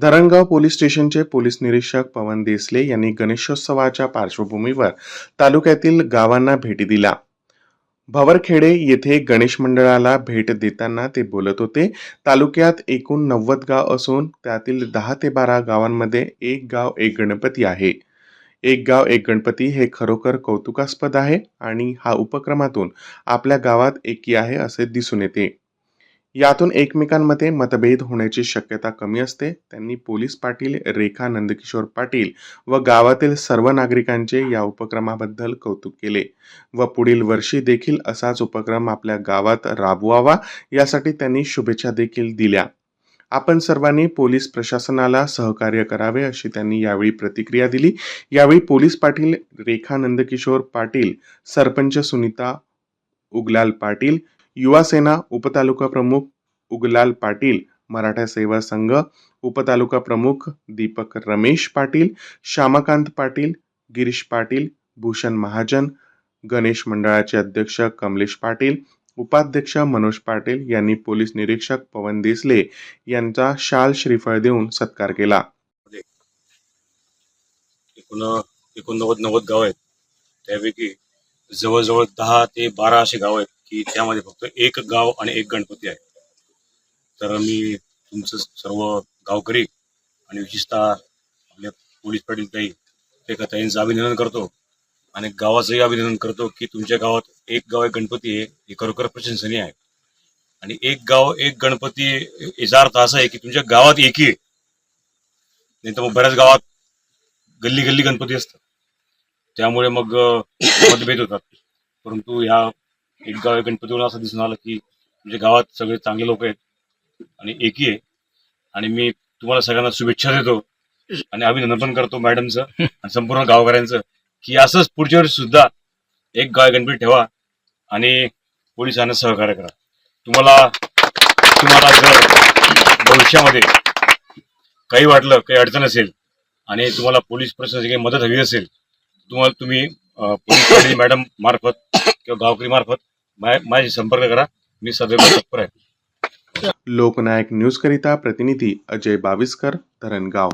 Dharangaon police स्टेशनचे police निरीक्षक पवन देसले यांनी गणेशोत्सवाच्या पार्श्वभूमीवर तालुक्यातील गावांना भेटी दिल्या. भवरखेडे येथे गणेश मंडळाला भेट देताना ते बोलत होते. तालुक्यात एकूण नव्वद गाव असून त्यातील दहा ते बारा गावांमध्ये एक गाव एक गणपती आहे. एक गाव एक गणपती हे खरोखर कौतुकास्पद आहे आणि हा उपक्रमातून आपल्या गावात एकी आहे असे दिसून येते. यातून एकमेकांमध्ये मतभेद होण्याची शक्यता कमी असते. त्यांनी पोलीस पाटील रेखा नंदकिशोर पाटील व गावातील सर्व नागरिकांचे या उपक्रमाबद्दल कौतुक केले व पुढील वर्षी देखील असाच उपक्रम आपल्या गावात राबवावा यासाठी त्यांनी शुभेच्छा देखील दिल्या. आपण सर्वांनी पोलीस प्रशासनाला सहकार्य करावे अशी त्यांनी यावेळी प्रतिक्रिया दिली. यावेळी पोलीस पाटील रेखा नंदकिशोर पाटील सरपंच सुनीता उगलाल पाटील युवासेना उपतालुका प्रमुख उगलाल पाटील मराठा सेवा संघ उपतालुका प्रमुख दीपक रमेश पाटील श्यामकांत पाटील गिरीश पाटील भूषण महाजन गणेश मंडळाचे अध्यक्ष कमलेश पाटील उपाध्यक्ष मनोज पाटील यांनी पोलीस निरीक्षक पवन देसले यांचा शाल श्रीफळ देऊन सत्कार केला. एकूण एकोणनव्वद नव्वद गाव आहेत. त्यापैकी जवळजवळ दहा ते बारा असे गाव आहेत. की त्यामध्ये फक्त एक गाव आणि एक गणपती आहे. तर मी तुमचं सर्व गावकरी आणि विशेषतः आपल्या पोलीस पाटील ताई ताईंचं अभिनंदन करतो आणि गावाचंही अभिनंदन करतो की तुमच्या गावात एक गाव एक गणपती आहे हे खरोखर प्रशंसनीय आहे. आणि एक गाव एक गणपती याचा अर्थ असा आहे की तुमच्या गावात एकी आहे. नाही तर मग बऱ्याच गावात गल्ली गल्ली गणपती असतात. त्यामुळे मग मतभेद होतात. परंतु ह्या एक गाव एक गणपतीवर असं दिसून आलं की म्हणजे गावात सगळे चांगले लोक आहेत आणि एकी आहे. आणि मी तुम्हाला सगळ्यांना शुभेच्छा देतो आणि अभिनंदन पण करतो मॅडमचं आणि संपूर्ण गावकऱ्यांचं की असंच पुढच्या वर्षी सुद्धा एक गाव गणपती ठेवा आणि पोलिसांना सहकार्य करा. तुम्हाला तुम्हाला जर भविष्यामध्ये काही वाटलं काही अडचण असेल आणि तुम्हाला पोलीस प्रशासनाची काही मदत हवी असेल तुम्हाला तुम्ही पोलीस मॅडम मार्फत किंवा गावकरी मार्फत मा- संपर्क करा. मी सदैव तत्पर आहे. लोकनायक न्यूज करिता प्रतिनिधी अजय बाविस्कर धरणगाव.